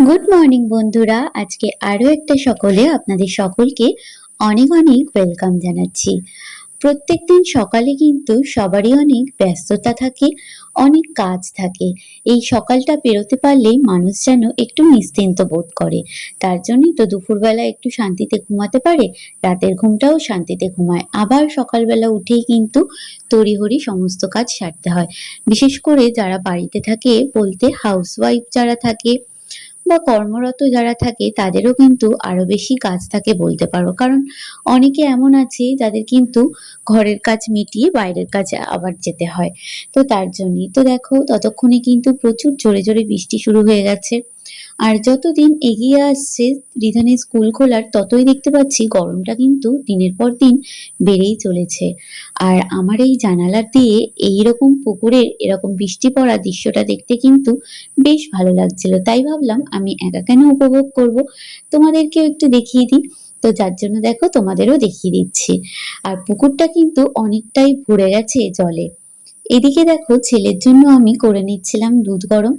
Good morning বন্ধুরা। আজকে আরও একটা সকলে আপনাদের সকলকে অনেক অনেক ওয়েলকাম জানাচ্ছি। প্রত্যেক দিন সকালে কিন্তু সবারই অনেক ব্যস্ততা থাকে, অনেক কাজ থাকে। এই সকালটা পেরোতে পারলেই মানুষ যেন একটু নিশ্চিন্ত বোধ করে। তার জন্যই তো দুপুরবেলা একটু শান্তিতে ঘুমাতে পারে, রাতের ঘুমটাও শান্তিতে ঘুমায়। আবার সকালবেলা উঠেই কিন্তু তড়িহড়ি সমস্ত কাজ সারতে হয়। বিশেষ করে যারা বাড়িতে থাকে, বলতে হাউসওয়াইফ যারা থাকে বা কর্মরত যারা থাকে, তাদেরও কিন্তু আরও বেশি কাজ থাকে বলতে পারো। কারণ অনেকে এমন আছে, যাদের কিন্তু ঘরের কাজ মিটিয়ে বাইরের কাজে আবার যেতে হয়। তো তার জন্যই। তো দেখো, ততক্ষণে কিন্তু প্রচুর জোরে জোরে বৃষ্টি শুরু হয়ে গেছে আর যতদিন এগিয়ে আসছে রিধানের স্কুল খোলার, ততই দেখতে পাচ্ছি গরমটা কিন্তু দিনের পর দিন বেড়েই চলেছে। আর আমার এই জানালার দিয়ে এইরকম পুকুরের, এরকম বৃষ্টি পড়া দৃশ্যটা দেখতে কিন্তু বেশ ভালো লাগছিল। তাই ভাবলাম আমি একা কেন উপভোগ করব? তোমাদেরকেও একটু দেখিয়ে দিই। তো যার জন্য দেখো তোমাদেরও দেখিয়ে দিচ্ছি। আর পুকুরটা কিন্তু অনেকটাই ভরে গেছে জলে। এদিকে দেখো, ছেলের জন্য আমি করে নিচ্ছিলাম দুধ গরম,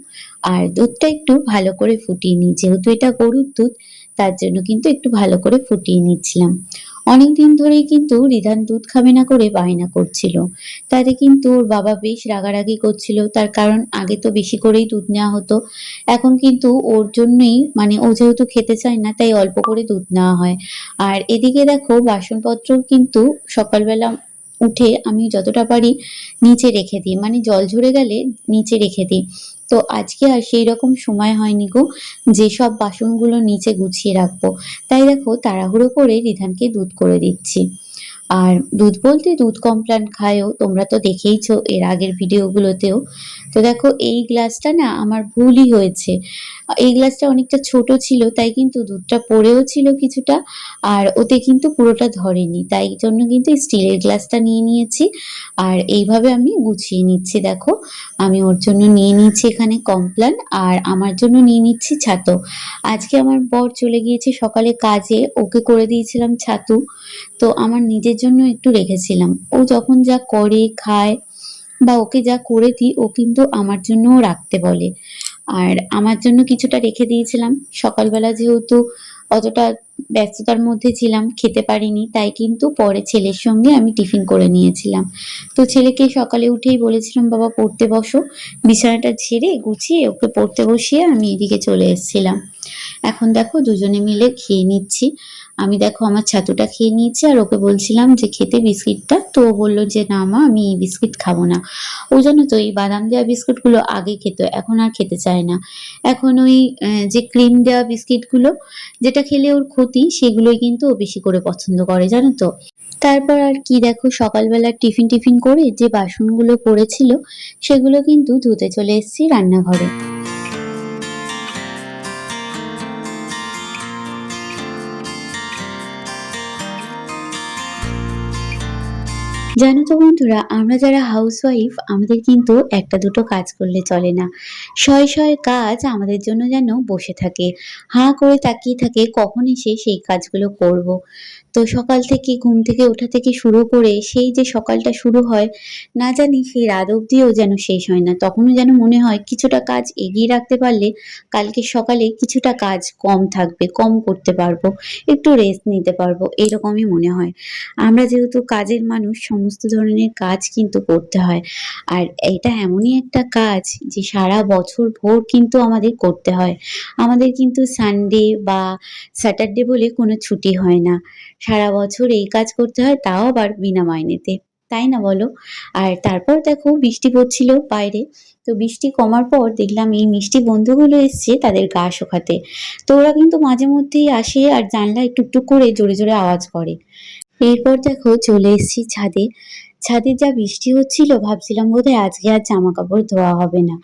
আর দুধটা একটু ভালো করে ফুটিয়ে নিই। যেহেতু এটা গরুর দুধ, তার জন্য কিন্তু একটু ভালো করে ফুটিয়ে নিচ্ছিলাম। অনেক দিন ধরেই কিন্তু রিধান দুধ খাবে না করে বায়না করছিল। তাতে কিন্তু ওর বাবা বেশ রাগারাগি করছিল। তার কারণ আগে তো বেশি করেই দুধ নেওয়া হতো। এখন কিন্তু ওর জন্যই মানে ও যেহেতু খেতে চায় না, তাই অল্প করে দুধ নেওয়া হয়। আর এদিকে দেখো বাসনপত্র কিন্তু সকালবেলা উঠে আমি যতটা পারি নিচে রেখে দিই। মানে জল ঝরে গেলে নিচে রেখে দিই। তো আজকে আর সেই রকম সময় হয়নি গো যেসব বাসনগুলো নিচে গুছিয়ে রাখব। তাই দেখো, তাড়াহুড়ো করে রিধানকে দুধ করে দিচ্ছি। আর দুধ বলতে দুধ কমপ্লান খায়ও, তোমরা তো দেখেইছো এর আগের ভিডিওগুলোতেও। তো দেখো, এই গ্লাসটা না আমার ভুলই হয়েছে। এই গ্লাসটা অনেকটা ছোট ছিল, তাই কিন্তু দুধটা পড়েও ছিল কিছুটা, আর ওতে কিন্তু পুরোটা ধরেনি। তাই জন্য কিন্তু স্টিলের গ্লাসটা নিয়ে নিয়েছি, আর এইভাবে আমি গুছিয়ে নিচ্ছি, দেখো। আমি ওর জন্য নিয়ে নিচ্ছি এখানে কমপ্লান, আর আমার জন্য নিয়ে নিচ্ছি ছাতু। আজকে আমার বর চলে গিয়েছে সকালে কাজে, ওকে করে দিয়েছিলাম ছাতু। তো আমার নিজের জন্য একটু রেখেছিলাম। ও যখন যা করে, খায় বা ওকে যা করে দিই, ও কিন্তু আমার জন্যও রাখতে বলে। আর আমার জন্য কিছুটা রেখে দিয়েছিলাম। সকালবেলা যেহেতু অতটা ব্যস্ততার মধ্যে ছিলাম, খেতে পারিনি, তাই কিন্তু পরে ছেলের সঙ্গে আমি টিফিন করে নিয়েছিলাম। তো ছেলেকে সকালে উঠেই বলেছিলাম, বাবা, পড়তে বসো। বিছানাটা ঝেড়ে গুছিয়ে ওকে পড়তে বসিয়ে আমি এদিকে চলে এসেছিলাম। এখন দেখো দুজনে মিলে খেয়ে নিচ্ছি। আমি দেখো আমার ছাতুটা খেয়ে নিয়েছি আর ওকে বলছিলাম যে, খেতে বিস্কিটটা? তো ও বলল যে, না মা, আমি এই বিস্কিট খাব না। ও জন্য তো, এই বাদাম দেওয়া বিস্কুটগুলো আগে খেত, এখন আর খেতে চায় না। এখন ওই যে ক্রিম দেওয়া বিস্কিটগুলো, যেটা খেলে ওর ক্ষতি, সেগুলোই কিন্তু ও বেশি করে পছন্দ করে, জানো তো? তারপর আর কি দেখো, সকালবেলা টিফিন টিফিন করে যে বাসনগুলো পড়েছিল, সেগুলো কিন্তু ধুতে চলে এসেছি রান্নাঘরে। জানো তো বন্ধুরা, আমরা যারা হাউসওয়াইফ আমাদের কিন্তু একটা দুটো কাজ করলে চলে না। শয়ে শয়ে কাজ আমাদের জন্য যেন বসে থাকে। হাঁ করে তাকিয়ে থাকে কখন এসে সেই কাজগুলো করব। তো সকাল থেকে, ঘুম থেকে ওঠা থেকে শুরু করে সেই যে সকালটা শুরু হয়, না জানি সেই রাত অবধিও যেন শেষ হয় না। তখনও যেন মনে হয় কিছুটা কাজ এগিয়ে রাখতে পারলে কালকে সকালে কিছুটা কাজ কম থাকবে, কম করতে পারব, একটু রেস্ট নিতে পারব, এরকমই মনে হয়। আমরা যেহেতু কাজের মানুষ, সমস্ত ধরনের কাজ কিন্তু করতে হয়। আর এটা এমনই একটা কাজ যে সারা বছর ভোর কিন্তু আমাদের করতে হয়। আমাদের কিন্তু সানডে বা স্যাটারডে বলে কোনো ছুটি হয় না। সারা বছর এই কাজ করতে হয়, তাও আবার বিনা মাইনেতে। তাই না বলো? আর তারপর দেখো বৃষ্টি পড়ছিল বাইরে। তো বৃষ্টি কমার পর দেখলাম এই মিষ্টি বন্ধুগুলো এসছে তাদের গা শোকাতে। তো ওরা কিন্তু মাঝে মধ্যেই আসে আর জানলায় টুকটুক করে জোরে জোরে আওয়াজ করে। এরপর দেখো চলে এসেছি ছাদে। ছাদে যা বৃষ্টি হচ্ছিল, ভাবছিলাম বোধহয় আজকে আর জামা কাপড় ধোয়া হবে না।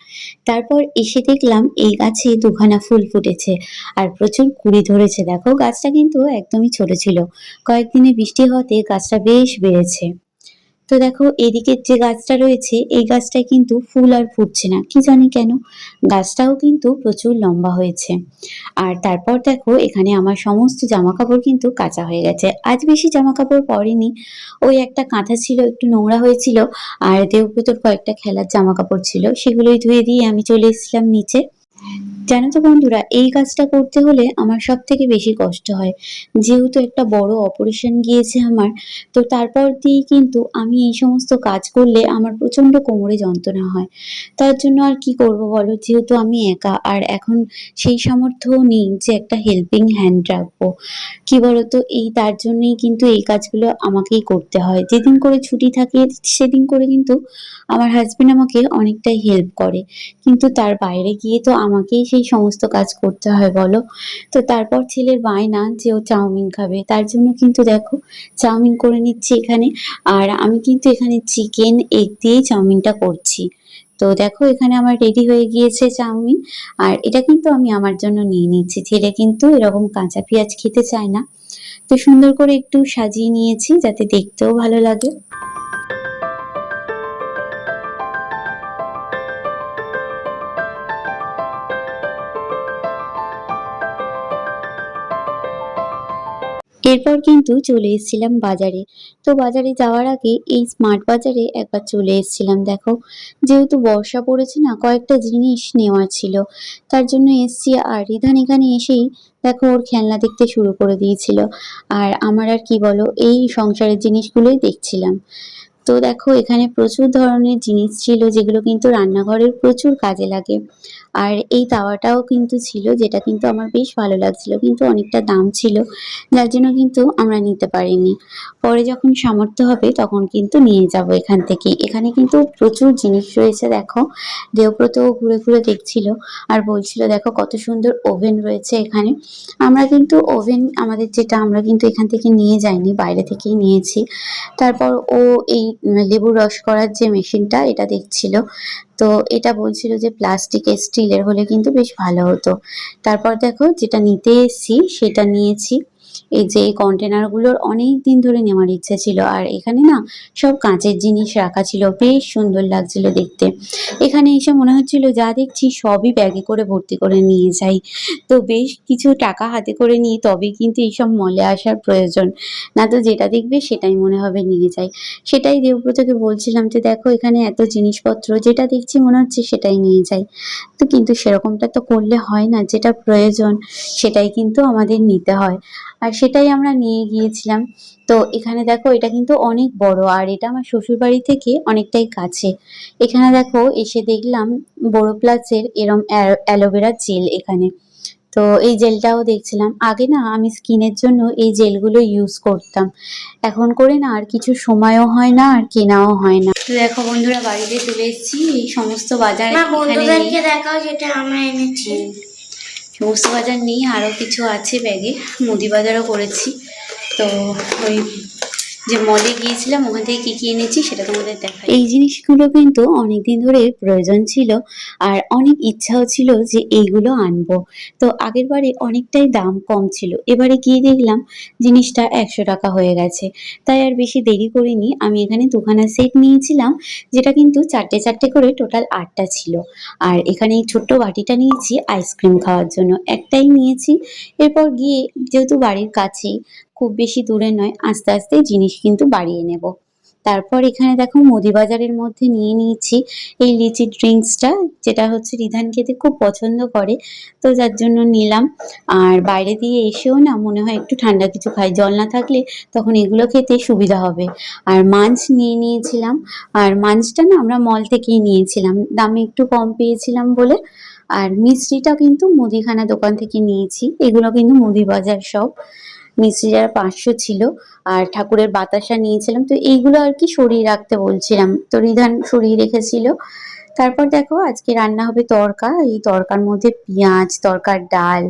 তারপর এসে দেখলাম এই গাছে দুখানা ফুল ফুটেছে আর প্রচুর কুড়ি ধরেছে। দেখো গাছটা কিন্তু একদমই ছোট ছিল। কয়েকদিনে বৃষ্টি হতে গাছটা বেশ বেড়েছে। তো দেখো এদিকের যে গাছটা রয়েছে, এই গাছটায় কিন্তু ফুল আর ফুটছে না। কি জানি কেন? গাছটাও কিন্তু প্রচুর লম্বা হয়েছে। আর তারপর দেখো, এখানে আমার সমস্ত জামা কাপড় কিন্তু কাঁচা হয়ে গেছে। আজ বেশি জামা কাপড় পরেনি। ওই একটা কাঁথা ছিল, একটু নোংরা হয়েছিল, আর দেবব্রতর কয়েকটা খেলার জামা কাপড় ছিল, সেগুলোই ধুয়ে দিয়ে আমি চলে এসেছিলাম নিচে। জানো তো বন্ধুরা, এই কাজটা করতে হলে আমার সব থেকে বেশি কষ্ট হয়। যেহেতু একটা বড় অপারেশন গিয়েছে আমার, তো তারপর দিয়েই কিন্তু আমি এই সমস্ত কাজ করলে আমার প্রচণ্ড কোমরে যন্ত্রণা হয়। তার জন্য আর কি করব বলো? যেহেতু আমি একা, আর এখন সেই সামর্থ্যও নেই যে একটা হেল্পিং হ্যান্ড রাখব। কি বলতো? এই তার জন্যই কিন্তু এই কাজগুলো আমাকেই করতে হয়। যেদিন করে ছুটি থাকে, সেদিন করে কিন্তু আমার হাজবেন্ড আমাকে অনেকটাই হেল্প করে। কিন্তু তার বাইরে গিয়ে তো আমাকেই সেই সমস্ত কাজ করতে হয়, বলো। তো তারপর ছেলের বায়না যে ও চাউমিন খাবে, তার জন্য কিন্তু দেখো চাউমিন করে নিচ্ছি এখানে। আর আমি কিন্তু এখানে চিকেন, এগ দিয়েই চাউমিনটা করছি। তো দেখো এখানে আমার রেডি হয়ে গিয়েছে চাউমিন। আর এটা কিন্তু আমি আমার জন্য নিয়ে নিচ্ছি ছেলে কিন্তু এরকম কাঁচা পেঁয়াজ খেতে চায় না। তো সুন্দর করে একটু সাজিয়ে নিয়েছি যাতে দেখতেও ভালো লাগে। এরপর কিন্তু চলে এসেছিলাম বাজারে। তো বাজারে যাওয়ার আগে এই স্মার্ট বাজারে একবার চলে এসেছিলাম, দেখো। যেহেতু বর্ষা পড়েছে না, কয়েকটা জিনিস নেওয়ার ছিল। তার জন্য এসছি আর রিধান এখানে এসেই দেখো ওর খেলনা দেখতে শুরু করে দিয়েছিল। আর আমার আর কি বলো, এই সংসারের জিনিসগুলোই দেখছিলাম। তো দেখো, এখানে প্রচুর ধরনের জিনিস ছিল যেগুলো কিন্তু রান্নাঘরের প্রচুর কাজে লাগে। আর এই তাওয়াটাও কিন্তু ছিল, যেটা কিন্তু আমার বেশ ভালো লাগছিল, কিন্তু অনেকটা দাম ছিল, যার জন্য কিন্তু আমরা নিতে পারিনি। পরে যখন সামর্থ্য হবে, তখন কিন্তু নিয়ে যাব এখান থেকে। এখানে কিন্তু প্রচুর জিনিস রয়েছে, দেখো। দেবব্রতও ঘুরে ঘুরে দেখছিল আর বলছিল, দেখো, কত সুন্দর ওভেন রয়েছে এখানে। আমরা কিন্তু ওভেন, আমাদের যেটা, আমরা কিন্তু এখান থেকে নিয়ে যাইনি, বাইরে থেকেই নিয়েছি। তারপর ও এই লেবু রস করার যে মেশিনটা, এটা দেখছিল। তো এটা বলছিল যে প্লাস্টিকের স্টিলের হলে কিন্তু বেশ ভালো হতো। তারপর দেখো যেটা নিতে এসেছি, সেটা নিয়েছি। এই যে কন্টেনারগুলোর অনেক দিন ধরে নেওয়ার ইচ্ছা ছিল। আর এখানে না সব কাঁচের জিনিস রাখা ছিল, বেশ সুন্দর লাগছিল দেখতে। এখানে এসে মনে হচ্ছিল যা দেখছি সবই ব্যাগে করে ভর্তি করে নিয়ে যাই। তো বেশ কিছু টাকা হাতে করে নিই তবেই কিন্তু এইসব মলে আসার প্রয়োজন। না তো যেটা দেখবে সেটাই মনে হবে নিয়ে যাই। সেটাই দেবব্রতকে বলছিলাম যে, দেখো, এখানে এত জিনিসপত্র, যেটা দেখছি মনে হচ্ছে সেটাই নিয়ে যাই। তো কিন্তু সেরকমটা তো করলে হয় না, যেটা প্রয়োজন সেটাই কিন্তু আমাদের নিতে হয়। আর সেটাই আমরা নিয়ে গিয়েছিলাম। তো এখানে দেখো এটা কিন্তু অনেক বড় আর এটা আমার শ্বশুর বাড়ি থেকে অনেকটাই কাছে। এখানে দেখো এসে দেখলাম বড় প্লাসের এরম অ্যালোভেরা জেল এখানে। তো এই জেলটাও দেখছিলাম। আগে না আমি স্কিনের জন্য এই জেলগুলো ইউজ করতাম। এখন করে না আর কিছু সময়ও হয় না আর কেনাও হয় না। তো দেখো বন্ধুরা বাড়িতে চলে এসেছি। এই সমস্ত বাজার বন্ধুদেরকে দেখাও যেটা আমরা এনেছি। সমস্ত বাজার নেই আরও কিছু আছে ব্যাগে। মুদি বাজারও করেছি। তো ওই যে মলে গিয়েছিলাম, ওখান থেকে কী কী এনেছি সেটা তোমাদের দেখা এই জিনিসগুলো কিন্তু অনেক দিন ধরে প্রয়োজন ছিল আর অনেক ইচ্ছাও ছিল যে এইগুলো আনব। তো আগের বারে অনেকটাই দাম কম ছিল। এবারে গিয়ে দেখলাম জিনিসটা একশো টাকা হয়ে গেছে। তাই আর বেশি দেরি করিনি। আমি এখানে দুখানা সেট নিয়েছিলাম, যেটা কিন্তু চারটে চারটে করে টোটাল আটটা ছিল। আর এখানে এই ছোট্ট বাটিটা নিয়েছি আইসক্রিম খাওয়ার জন্য। একটাই নিয়েছি। এরপর গিয়ে যেহেতু বাড়ির কাছেই খুব বেশি দূরে নয়, আস্তে আস্তে জিনিস কিন্তু বাড়িয়ে নেব। তারপর এখানে দেখো মুদি বাজারের মধ্যে নিয়ে নিয়েছি এই লিচি ড্রিঙ্কসটা, যেটা হচ্ছে রিধান খেতে খুব পছন্দ করে। তো যার জন্য নিলাম। আর বাইরে দিয়ে এসেও না মনে হয় একটু ঠান্ডা কিছু খাই। জল না থাকলে তখন এগুলো খেতে সুবিধা হবে। আর মাঞ্চ নিয়ে নিয়েছিলাম। আর মাঞ্চটা না আমরা মল থেকেই নিয়েছিলাম। দামে একটু কম পেয়েছিলাম বলে। আর মিষ্টিটা কিন্তু মুদিখানা দোকান থেকে নিয়েছি। এগুলো কিন্তু মুদি বাজার সব। মিষ্টি যারা পাঁচশো ছিল আর ঠাকুরের বাতাসা নিয়েছিলাম। তো এইগুলো আর কি সরিয়ে রাখতে বলছিলাম। তো রিধান সরিয়ে রেখেছিল। তারপর দেখো আজকে রান্না হবে তরকা। এই তরকার মধ্যে পেঁয়াজ, তরকার ডাল,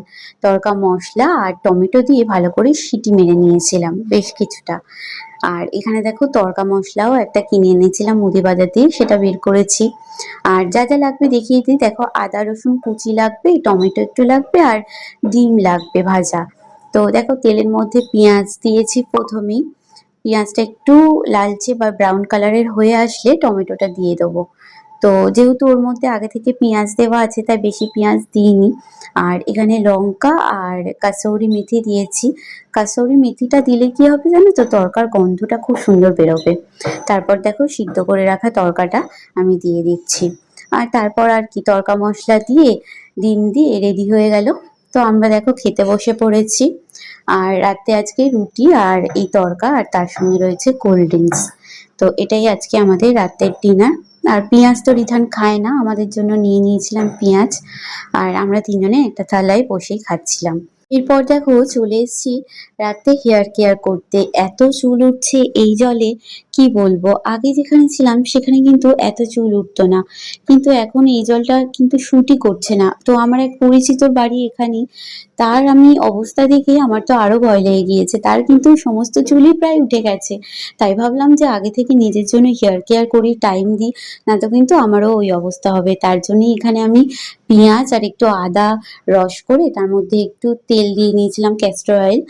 তরকা মশলা আর টমেটো দিয়ে ভালো করে সিটি মেরে নিয়েছিলাম বেশ কিছুটা। আর এখানে দেখো তরকা মশলাও একটা কিনে এনেছিলাম মুদি বাজার দিয়ে, সেটা বের করেছি। আর যা যা লাগবে দেখিয়ে দিই। দেখো আদা, রসুন, কুচি লাগবে, টমেটো একটু লাগবে আর ডিম লাগবে ভাজা। তো দেখো তেলের মধ্যে পেঁয়াজ দিয়েছি প্রথমেই। পেঁয়াজটা একটু লালচে বা ব্রাউন কালারের হয়ে আসলে টমেটোটা দিয়ে দেবো। তো যেহেতু ওর মধ্যে আগে থেকে পেঁয়াজ দেওয়া আছে, তাই বেশি পেঁয়াজ দিইনি। আর এখানে লঙ্কা আর কাসৌরি মেথি দিয়েছি। কাসৌরি মেথিটা দিলে কি হবে জানো তো? তরকার গন্ধটা খুব সুন্দর বেরোবে। তারপর দেখো সিদ্ধ করে রাখা তরকাটা আমি দিয়ে দিচ্ছি। আর তারপর আর কি তরকা মশলা দিয়ে, ডিম দিয়ে রেডি হয়ে গেল। তো আমরা দেখো খেতে বসে পড়েছি। আর রাতে আজকে রুটি আর এই তরকা আর তার সঙ্গে রয়েছে কোল্ড ড্রিঙ্কস তো এটাই আজকে আমাদের রাতের ডিনার আর পেঁয়াজ তো রিধান খায় না, আমাদের জন্য নিয়ে নিয়েছিলাম পেঁয়াজ। আর আমরা তিনজনে একটা থালায় বসেই খাচ্ছিলাম। এরপর দেখো চলে এসেছি রাতে হেয়ার কেয়ার করতে। এত চুল উঠছে এই জলে কি বলব? আগে যেখানে ছিলাম, সেখানে কিন্তু এত চুল উঠতো না। কিন্তু এখন এই জলটা কিন্তু শুটই করছে না। তো আমার এক পরিচিত বাড়ি এখানে, তার আমি অবস্থা দেখে আমার তো আরও ভয় লেগে গিয়েছে। তার কিন্তু সমস্ত চুলই প্রায় উঠে গেছে। তাই ভাবলাম যে আগে থেকে নিজের জন্য হেয়ার কেয়ার করি টাইম দিই না তো কিন্তু আমারও ওই অবস্থা হবে। তার জন্যই এখানে আমি পেঁয়াজ আর একটু আদা রস করে তার মধ্যে একটু তেল দিয়ে নিয়েছিলাম ক্যাস্টর অয়েল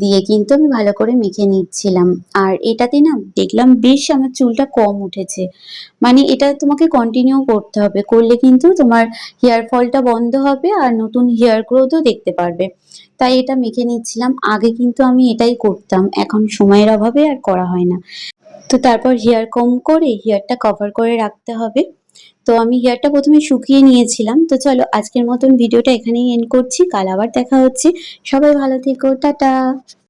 দিয়ে কিন্তু আমি ভালো করে মেখে নিচ্ছিলাম। আর এটাতে না দেখলাম বেশ আমার চুলটা কম উঠেছে। মানে এটা তোমাকে কন্টিনিউ করতে হবে। করলে কিন্তু তোমার হেয়ার ফলটা বন্ধ হবে আর নতুন হেয়ার গ্রোথও দেখতে পারবে। তাই এটা মেখে নিচ্ছিলাম। আগে কিন্তু আমি এটাই করতাম। এখন সময়ের অভাবে আর করা হয় না। তো তারপর হেয়ার কম করে হেয়ারটা কভার করে রাখতে হবে। তো আমি হেয়ারটা প্রথমে শুকিয়ে নিয়েছিলাম। তো চলো আজকের মতন ভিডিওটা এখানেই এন্ড করছি। কাল আবার দেখা হচ্ছে। সবাই ভালো থেকো। টাটা।